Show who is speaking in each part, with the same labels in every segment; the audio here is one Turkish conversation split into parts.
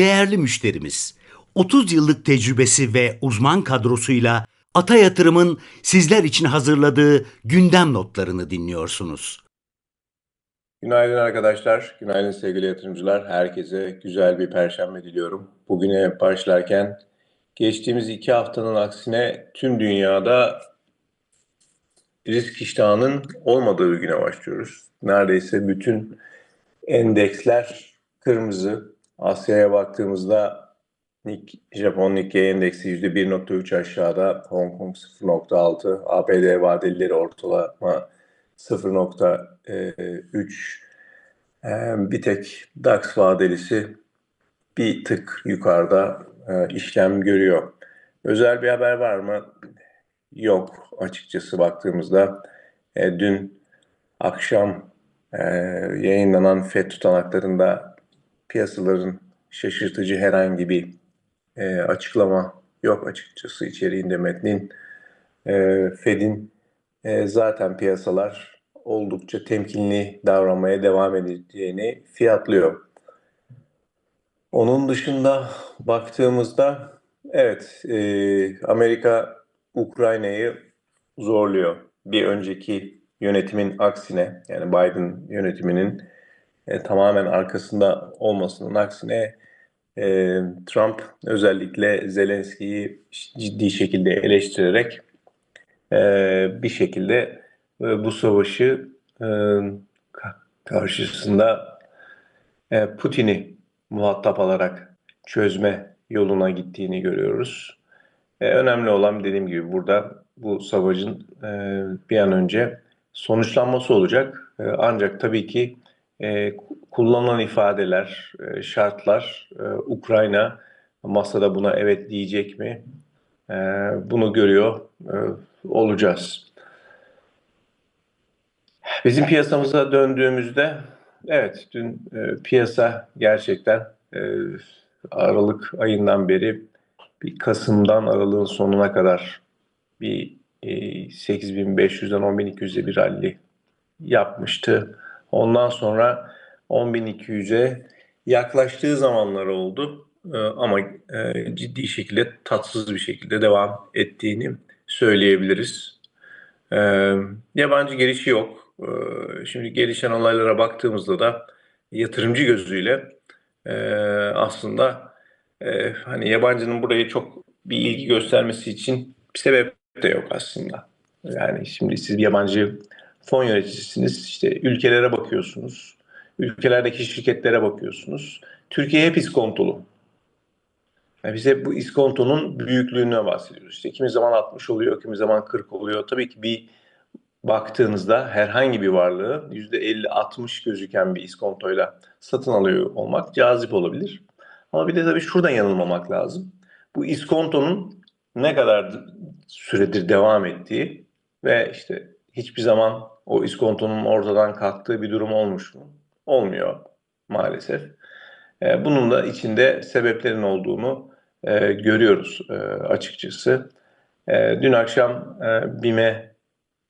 Speaker 1: değerli müşterimiz. 30 yıllık tecrübesi ve uzman kadrosuyla Ata Yatırım'ın sizler için hazırladığı gündem notlarını dinliyorsunuz.
Speaker 2: Günaydın arkadaşlar, günaydın sevgili yatırımcılar. Herkese güzel bir perşembe diliyorum. Bugüne başlarken geçtiğimiz iki haftanın aksine tüm dünyada risk iştahının olmadığı bir güne başlıyoruz. Neredeyse bütün endeksler kırmızı. Asya'ya baktığımızda Japon Nikkei endeksi %1.3 aşağıda, Hong Kong 0.6, ABD vadelileri ortalama 0.3, bir tek DAX vadelisi bir tık yukarıda işlem görüyor. Özel bir haber var mı? Yok açıkçası baktığımızda. Dün akşam yayınlanan FED tutanaklarında piyasaların şaşırtıcı herhangi bir açıklama yok açıkçası içeriğinde metnin. Fed'in zaten piyasalar oldukça temkinli davranmaya devam edeceğini fiyatlıyor. Onun dışında baktığımızda evet Amerika Ukrayna'yı zorluyor. Bir önceki yönetimin aksine yani Biden yönetiminin e, tamamen arkasında olmasının aksine e, Trump özellikle Zelenski'yi ciddi şekilde eleştirerek e, bir şekilde e, bu savaşı e, karşısında e, Putin'i muhatap alarak çözme yoluna gittiğini görüyoruz. E, önemli olan dediğim gibi burada bu savaşın e, bir an önce sonuçlanması olacak. E, ancak tabii ki e, kullanılan ifadeler, e, şartlar, e, Ukrayna masada buna evet diyecek mi? E, bunu görüyor e, olacağız. Bizim piyasamıza döndüğümüzde evet dün e, piyasa gerçekten e, Aralık ayından beri bir Kasım'dan Aralık'ın sonuna kadar bir e, 8500'den 10200'e bir rally yapmıştı. Ondan sonra 10.200'e yaklaştığı zamanlar oldu. E, ama e, ciddi şekilde tatsız bir şekilde devam ettiğini söyleyebiliriz. E, yabancı gelişi yok. Şimdi gelişen olaylara baktığımızda da yatırımcı gözüyle aslında hani yabancının buraya çok bir ilgi göstermesi için bir sebep de yok aslında. Yani şimdi siz bir yabancı fon yöneticisiniz. İşte ülkelere bakıyorsunuz. Ülkelerdeki şirketlere bakıyorsunuz. Türkiye hep iskontolu. Yani biz hep bu iskontonun büyüklüğüne bahsediyoruz. İşte kimi zaman 60 oluyor, kimi zaman 40 oluyor. Tabii ki bir baktığınızda herhangi bir varlığı %50-60 gözüken bir iskontoyla satın alıyor olmak cazip olabilir. Ama bir de tabii şuradan yanılmamak lazım. Bu iskontonun ne kadar süredir devam ettiği ve işte hiçbir zaman o iskontonun ortadan kalktığı bir durum olmuş mu? Olmuyor maalesef. E, bunun da içinde sebeplerin olduğunu e, görüyoruz e, açıkçası. Dün akşam BİM'e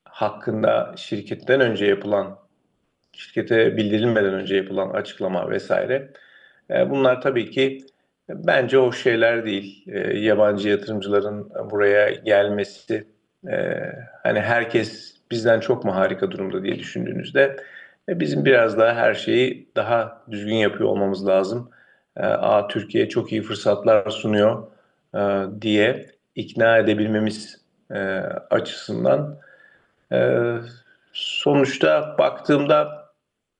Speaker 2: hakkında şirketten önce yapılan, şirkete bildirilmeden önce yapılan açıklama vesaire. Bunlar tabii ki bence o şeyler değil. Yabancı yatırımcıların buraya gelmesi, hani herkes bizden çok mu harika durumda diye düşündüğünüzde e, bizim biraz daha her şeyi daha düzgün yapıyor olmamız lazım. E, A Türkiye çok iyi fırsatlar sunuyor e, diye ikna edebilmemiz açısından sonuçta baktığımda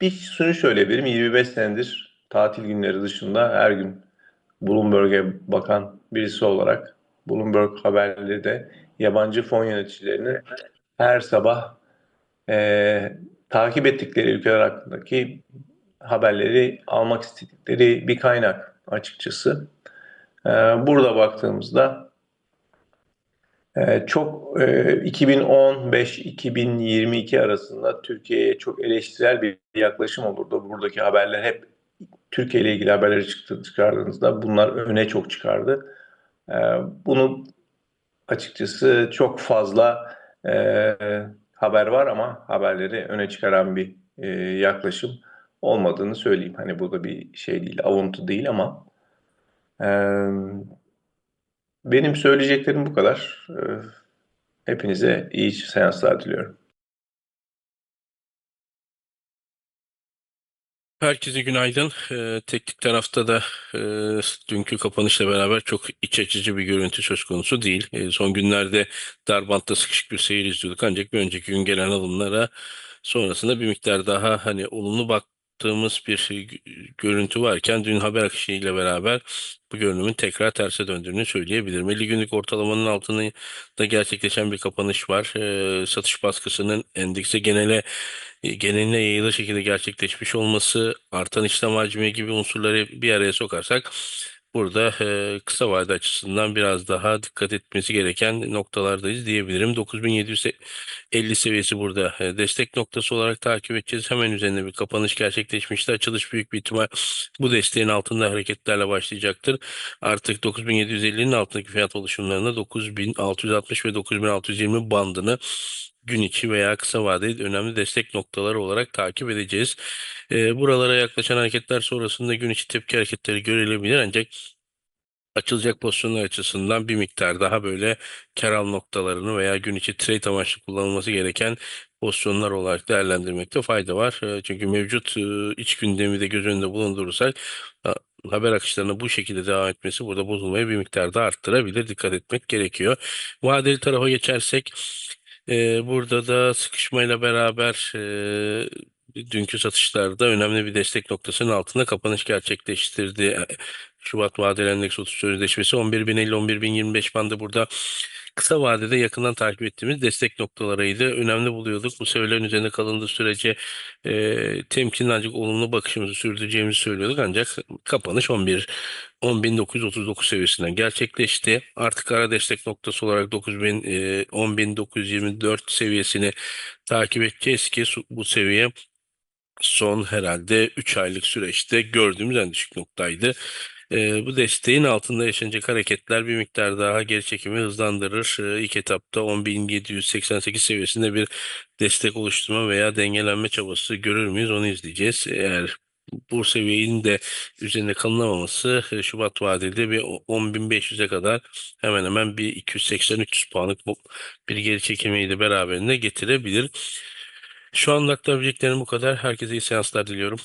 Speaker 2: bir şunu söyleyebilirim 25 senedir tatil günleri dışında her gün Bloomberg'e bakan birisi olarak Bloomberg haberleri de yabancı fon yöneticilerini her sabah e, takip ettikleri ülkeler hakkındaki haberleri almak istedikleri bir kaynak açıkçası. E, burada baktığımızda e, çok e, 2015-2022 arasında Türkiye'ye çok eleştirel bir yaklaşım olurdu. Buradaki haberler hep Türkiye ile ilgili haberleri çıktı, çıkardığınızda bunlar öne çok çıkardı. E, bunu açıkçası çok fazla e, haber var ama haberleri öne çıkaran bir e, yaklaşım olmadığını söyleyeyim. Hani bu da bir şey değil, avuntu değil ama Ee, benim söyleyeceklerim bu kadar. Ee, hepinize iyi seanslar diliyorum.
Speaker 3: Herkese günaydın. Ee, teknik tarafta da e, dünkü kapanışla beraber çok iç açıcı bir görüntü söz konusu değil. E, son günlerde darbantta sıkışık bir seyir izliyorduk ancak bir önceki gün gelen alımlara sonrasında bir miktar daha hani olumlu baktığımız bir gö- görüntü varken dün haber akışıyla beraber bu görünümün tekrar terse döndüğünü söyleyebilirim. 50 günlük ortalamanın altında da gerçekleşen bir kapanış var. E, satış baskısının endekse genele e, geneline yayılır şekilde gerçekleşmiş olması, artan işlem hacmi gibi unsurları bir araya sokarsak burada e, kısa vade açısından biraz daha dikkat etmesi gereken noktalardayız diyebilirim. 9750 seviyesi burada e, destek noktası olarak takip edeceğiz. Hemen üzerinde bir kapanış gerçekleşmişti. Açılış büyük bir ihtimal bu desteğin altında hareketlerle başlayacaktır. Artık 9750'nin altındaki fiyat oluşumlarında 9660 ve 9620 bandını gün içi veya kısa vadeli önemli destek noktaları olarak takip edeceğiz. Ee, buralara yaklaşan hareketler sonrasında gün içi tepki hareketleri görülebilir ancak açılacak pozisyonlar açısından bir miktar daha böyle kar al noktalarını veya gün içi trade amaçlı kullanılması gereken pozisyonlar olarak değerlendirmekte fayda var. Ee, Çünkü mevcut e, iç gündemi de göz önünde bulundurursak ha- haber akışlarının bu şekilde devam etmesi burada bozulmayı bir miktar daha arttırabilir. Dikkat etmek gerekiyor. Vadeli tarafa geçersek e, burada da sıkışmayla beraber e, dünkü satışlarda önemli bir destek noktasının altında kapanış gerçekleştirdi. Şubat vadeli endeks 30 sözleşmesi 11.050-11.025 bandı burada kısa vadede yakından takip ettiğimiz destek noktalarıydı. Önemli buluyorduk. Bu seviyelerin üzerinde kalındığı sürece e, temkinli ancak olumlu bakışımızı sürdüreceğimizi söylüyorduk. Ancak kapanış 11 10.939 seviyesinden gerçekleşti. Artık ara destek noktası olarak 9.000 e, 10.924 seviyesini takip edeceğiz ki bu seviye son herhalde 3 aylık süreçte gördüğümüz en düşük noktaydı. Ee, bu desteğin altında yaşanacak hareketler bir miktar daha geri çekimi hızlandırır. Ee, ilk etapta 10.788 seviyesinde bir destek oluşturma veya dengelenme çabası görür müyüz onu izleyeceğiz. Eğer bu seviyenin de üzerinde kalınamaması e, Şubat vadede bir 10.500'e kadar hemen hemen bir 280-300 puanlık bir geri çekilmeyi de beraberinde getirebilir. Şu anda aktarabileceklerim bu kadar. Herkese iyi seanslar diliyorum.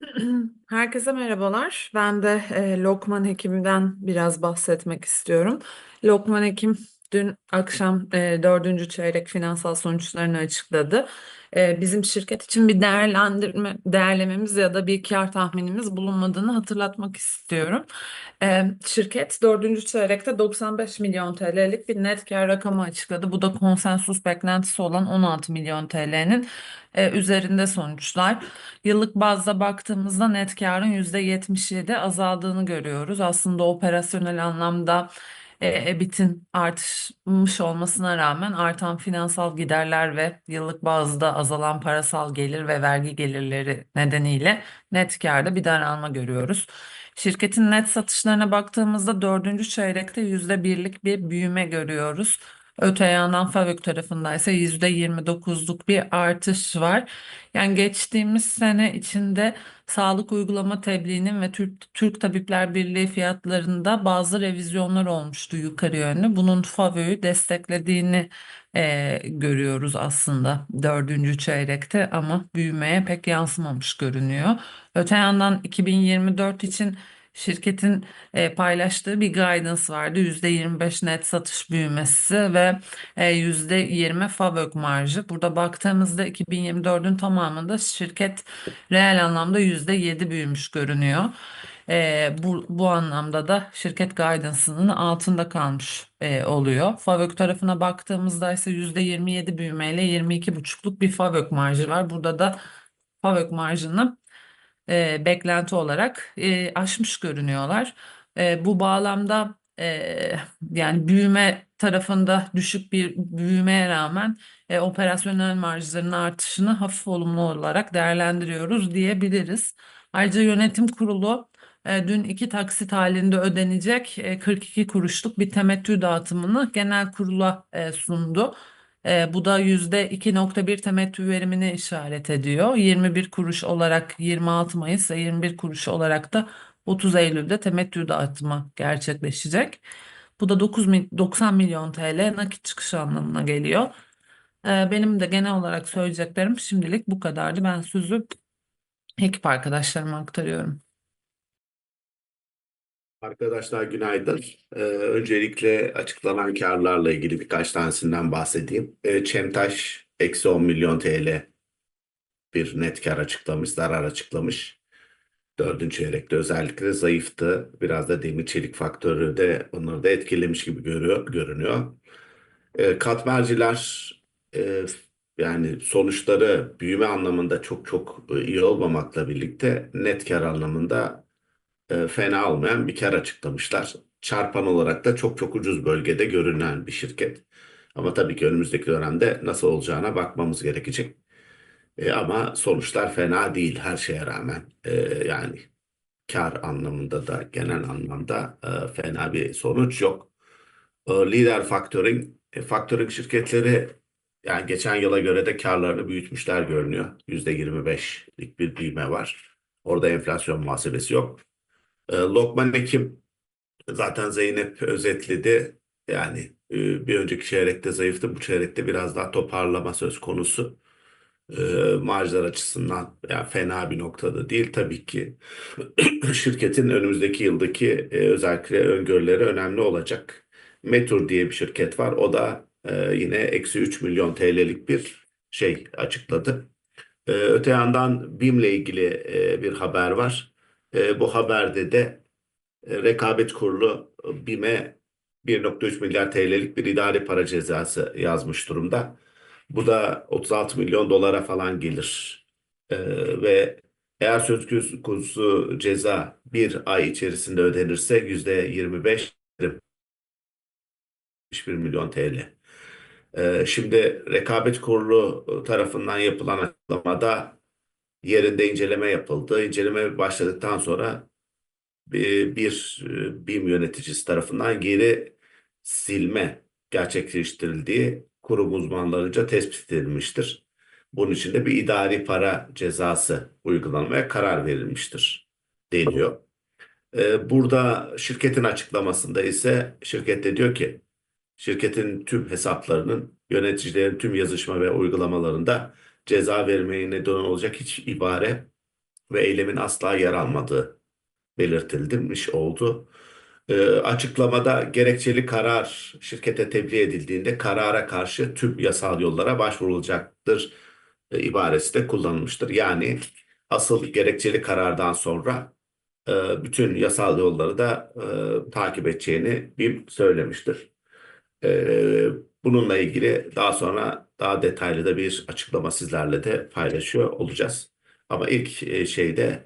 Speaker 4: Herkese merhabalar. Ben de e, Lokman Hekim'den biraz bahsetmek istiyorum. Lokman Hekim dün akşam e, dördüncü çeyrek finansal sonuçlarını açıkladı. E, bizim şirket için bir değerlendirme, değerlememiz ya da bir kar tahminimiz bulunmadığını hatırlatmak istiyorum. E, şirket dördüncü çeyrekte 95 milyon TL'lik bir net kar rakamı açıkladı. Bu da konsensus beklentisi olan 16 milyon TL'nin e, üzerinde sonuçlar. Yıllık bazda baktığımızda net karın %77 azaldığını görüyoruz. Aslında operasyonel anlamda e, EBIT'in artmış olmasına rağmen artan finansal giderler ve yıllık bazda azalan parasal gelir ve vergi gelirleri nedeniyle net karda bir daralma görüyoruz. Şirketin net satışlarına baktığımızda dördüncü çeyrekte %1'lik bir büyüme görüyoruz. Öte yandan FAVÖK tarafında ise %29'luk bir artış var. Yani geçtiğimiz sene içinde sağlık uygulama tebliğinin ve Türk, Türk Tabipler Birliği fiyatlarında bazı revizyonlar olmuştu yukarı yönlü. Bunun FAVÖK'ü desteklediğini e, görüyoruz aslında dördüncü çeyrekte ama büyümeye pek yansımamış görünüyor. Öte yandan 2024 için şirketin e, paylaştığı bir guidance vardı. %25 net satış büyümesi ve e, %20 FAVÖK marjı. Burada baktığımızda 2024'ün tamamında şirket reel anlamda %7 büyümüş görünüyor. E, bu, bu anlamda da şirket guidance'ının altında kalmış e, oluyor. FAVÖK tarafına baktığımızda ise %27 büyümeyle 22,5'luk bir FAVÖK marjı var. Burada da FAVÖK marjını e, beklenti olarak e, aşmış görünüyorlar. E, bu bağlamda e, yani büyüme tarafında düşük bir büyümeye rağmen e, operasyonel marjların artışını hafif olumlu olarak değerlendiriyoruz diyebiliriz. Ayrıca yönetim kurulu e, dün iki taksit halinde ödenecek e, 42 kuruşluk bir temettü dağıtımını genel kurula e, sundu. E, bu da %2.1 temettü verimini işaret ediyor. 21 kuruş olarak 26 Mayıs ve 21 kuruş olarak da 30 Eylül'de temettü dağıtımı gerçekleşecek. Bu da 9 mil- 90 milyon TL nakit çıkışı anlamına geliyor. Benim de genel olarak söyleyeceklerim şimdilik bu kadardı. Ben sözü ekip arkadaşlarıma aktarıyorum.
Speaker 5: Arkadaşlar günaydın. Ee, öncelikle açıklanan karlarla ilgili birkaç tanesinden bahsedeyim. Ee, Çemtaş eksi 10 milyon TL bir net kar açıklamış, zarar açıklamış. Dördüncü çeyrekte özellikle zayıftı. Biraz da demir çelik faktörü de onları da etkilemiş gibi görüyor, görünüyor. Ee, katmerciler e, yani sonuçları büyüme anlamında çok çok e, iyi olmamakla birlikte net kar anlamında e, fena olmayan bir kar açıklamışlar. Çarpan olarak da çok çok ucuz bölgede görünen bir şirket. Ama tabii ki önümüzdeki dönemde nasıl olacağına bakmamız gerekecek. E, ama sonuçlar fena değil her şeye rağmen. E, yani kar anlamında da genel anlamda e, fena bir sonuç yok. E, Lider Factoring, e, factoring şirketleri yani geçen yıla göre de karlarını büyütmüşler görünüyor. %25'lik bir büyüme var. Orada enflasyon muhasebesi yok. E, Lokman Hekim zaten Zeynep özetledi. Yani e, bir önceki çeyrekte zayıftı. Bu çeyrekte biraz daha toparlama söz konusu. E, marjlar açısından yani fena bir noktada değil. Tabii ki şirketin önümüzdeki yıldaki e, özellikle öngörüleri önemli olacak. Metur diye bir şirket var. O da e, yine eksi 3 milyon TL'lik bir şey açıkladı. E, öte yandan BİM'le ilgili e, bir haber var. E, bu haberde de e, rekabet kurulu e, BİM'e 1.3 milyar TL'lik bir idari para cezası yazmış durumda. Bu da 36 milyon dolara falan gelir. E, ve eğer söz konusu ceza bir ay içerisinde ödenirse %25 1 milyon TL. E, şimdi rekabet kurulu tarafından yapılan açıklamada yerinde inceleme yapıldı. İnceleme başladıktan sonra bir, bir e, BİM yöneticisi tarafından geri silme gerçekleştirildiği kurum uzmanlarınca tespit edilmiştir. Bunun için de bir idari para cezası uygulanmaya karar verilmiştir deniyor. Ee, Burada şirketin açıklamasında ise şirket de diyor ki şirketin tüm hesaplarının yöneticilerin tüm yazışma ve uygulamalarında ceza vermeye neden olacak hiç ibare ve eylemin asla yer almadığı belirtilmiş oldu. Ee, açıklamada gerekçeli karar şirkete tebliğ edildiğinde karara karşı tüm yasal yollara başvurulacaktır e, ibaresi de kullanılmıştır. Yani asıl gerekçeli karardan sonra e, bütün yasal yolları da e, takip edeceğini BİM söylemiştir. E, bununla ilgili daha sonra daha detaylı da bir açıklama sizlerle de paylaşıyor olacağız. Ama ilk e, şeyde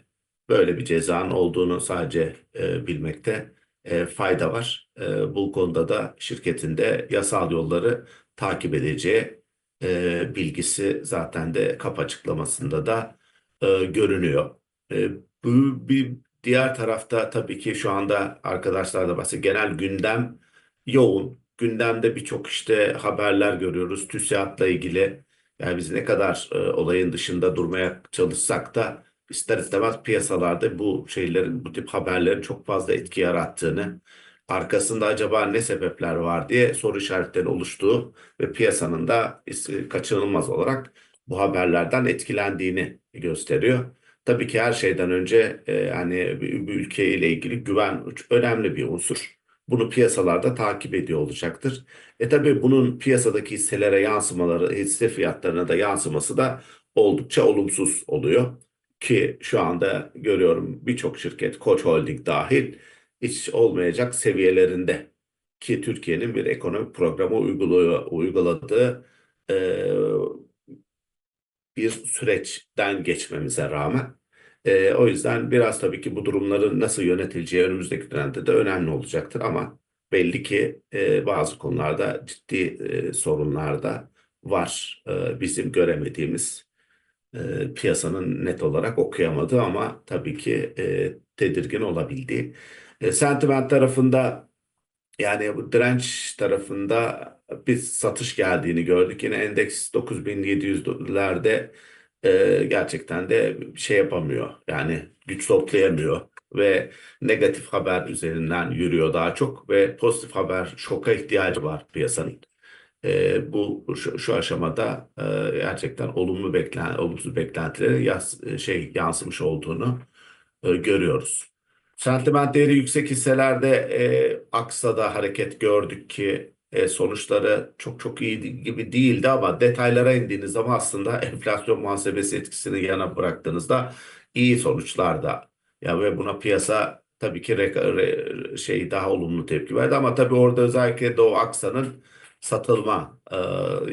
Speaker 5: böyle bir cezanın olduğunu sadece e, bilmekte e, fayda var. E, bu konuda da şirketin de yasal yolları takip edeceği e, bilgisi zaten de kap açıklamasında da e, görünüyor. E, bu bir diğer tarafta tabii ki şu anda arkadaşlar da bahsediyor. Genel gündem yoğun. Gündemde birçok işte haberler görüyoruz. TÜSİAD'la ilgili yani biz ne kadar e, olayın dışında durmaya çalışsak da ister istemez piyasalarda bu şeylerin, bu tip haberlerin çok fazla etki yarattığını, arkasında acaba ne sebepler var diye soru işaretleri oluştuğu ve piyasanın da kaçınılmaz olarak bu haberlerden etkilendiğini gösteriyor. Tabii ki her şeyden önce e, yani bir, bir ülke ile ilgili güven önemli bir unsur. Bunu piyasalarda takip ediyor olacaktır. E tabii bunun piyasadaki hisselere yansımaları, hisse fiyatlarına da yansıması da oldukça olumsuz oluyor. Ki şu anda görüyorum birçok şirket, Koç Holding dahil hiç olmayacak seviyelerinde. Ki Türkiye'nin bir ekonomik programı uyguluyor, uyguladığı e, bir süreçten geçmemize rağmen. E, o yüzden biraz tabii ki bu durumların nasıl yönetileceği önümüzdeki dönemde de önemli olacaktır ama belli ki e, bazı konularda ciddi e, sorunlar da var. E, bizim göremediğimiz e, piyasanın net olarak okuyamadığı ama tabii ki e, tedirgin olabildiği. E, sentiment tarafında yani bu direnç tarafında bir satış geldiğini gördük. Yine endeks 9700'lerde e, gerçekten de şey yapamıyor. Yani güç toplayamıyor. ve negatif haber üzerinden yürüyor daha çok ve pozitif haber şoka ihtiyacı var piyasanın. E, bu şu, şu aşamada e, gerçekten olumlu beklen olumsuz beklentilere yas, şey yansımış olduğunu e, görüyoruz. Sentiment değeri yüksek hisselerde e, Aksa'da hareket gördük ki e, sonuçları çok çok iyi gibi değildi ama detaylara indiğiniz zaman aslında enflasyon muhasebesi etkisini yana bıraktığınızda iyi sonuçlar da ya ve buna piyasa tabii ki re, re- şey daha olumlu tepki verdi ama tabii orada özellikle Doğu Aksa'nın satılma e,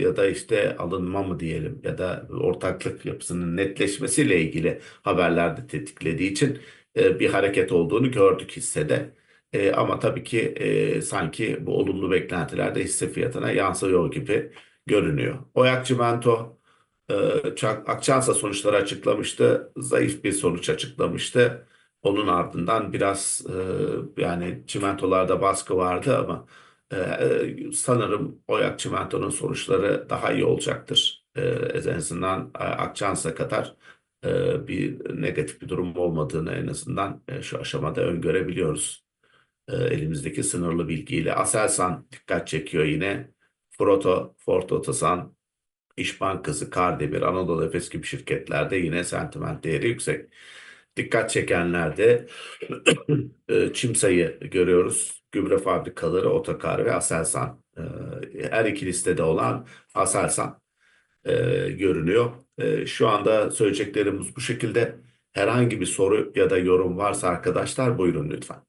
Speaker 5: ya da işte alınma mı diyelim ya da ortaklık yapısının netleşmesiyle ilgili haberler de tetiklediği için e, bir hareket olduğunu gördük hissede. E, ama tabii ki e, sanki bu olumlu beklentiler de hisse fiyatına yansıyor gibi görünüyor. Oyak Çimento e, Akçansa sonuçları açıklamıştı. Zayıf bir sonuç açıklamıştı. Onun ardından biraz e, yani çimentolarda baskı vardı ama e, sanırım Oyak Çimento'nun sonuçları daha iyi olacaktır. E, en azından Akçansa kadar e, bir negatif bir durum olmadığını en azından e, şu aşamada öngörebiliyoruz. E, elimizdeki sınırlı bilgiyle. Aselsan dikkat çekiyor yine. Proto, Ford Otosan, İş Bankası, Kardemir, Anadolu Efes gibi şirketlerde yine sentiment değeri yüksek. Dikkat çekenlerde e, Çimsa'yı görüyoruz. Gübre fabrikaları, Otokar ve Aselsan. E, Her iki listede olan Aselsan e, görünüyor. E, Şu anda söyleyeceklerimiz bu şekilde. Herhangi bir soru ya da yorum varsa arkadaşlar buyurun lütfen.